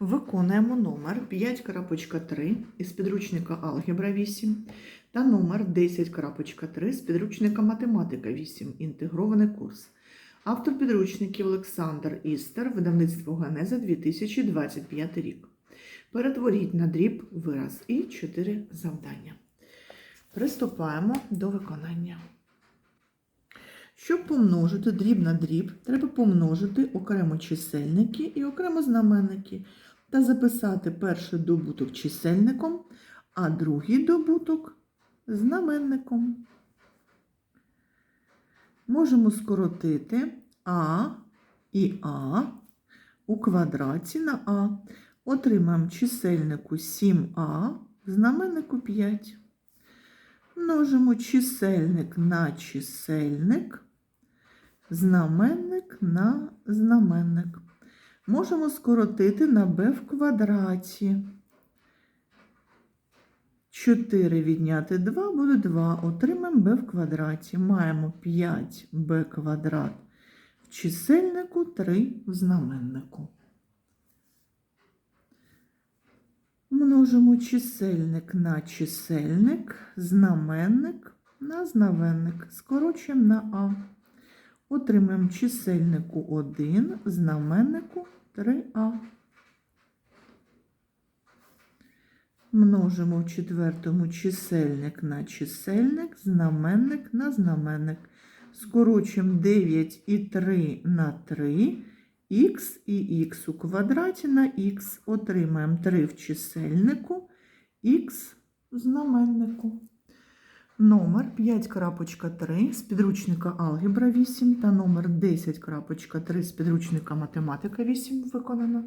Виконуємо номер 5.3 із підручника Алгебра 8 та номер 10.3 з підручника Математика 8. Інтегрований курс. Автор підручників Олександр Істер, видавництво Генеза 2025 рік. Перетворіть на дріб вираз і 4 завдання. Приступаємо до виконання. Щоб помножити дріб на дріб, треба помножити окремо чисельники і окремо знаменники та записати перший добуток чисельником, а другий добуток знаменником. Можемо скоротити А і А у квадраті на А. Отримаємо чисельнику 7А, знаменнику 5. Множимо чисельник на чисельник, знаменник на знаменник. Можемо скоротити на b в квадраті. 4 відняти 2 буде 2. Отримаємо b в квадраті. Маємо 5b квадрат в чисельнику, 3 в знаменнику. Множимо чисельник на чисельник, знаменник на знаменник. Скорочуємо на А. Отримаємо чисельнику 1, знаменнику 3А. Множимо в четвертому чисельник на чисельник, знаменник на знаменник. Скорочуємо 9 і 3 на 3. Х і х у квадраті на х. Отримаємо 3 в чисельнику, х в знаменнику. Номер 5.3 з підручника Алгебра 8 та номер 10.3 з підручника Математика 8 виконано.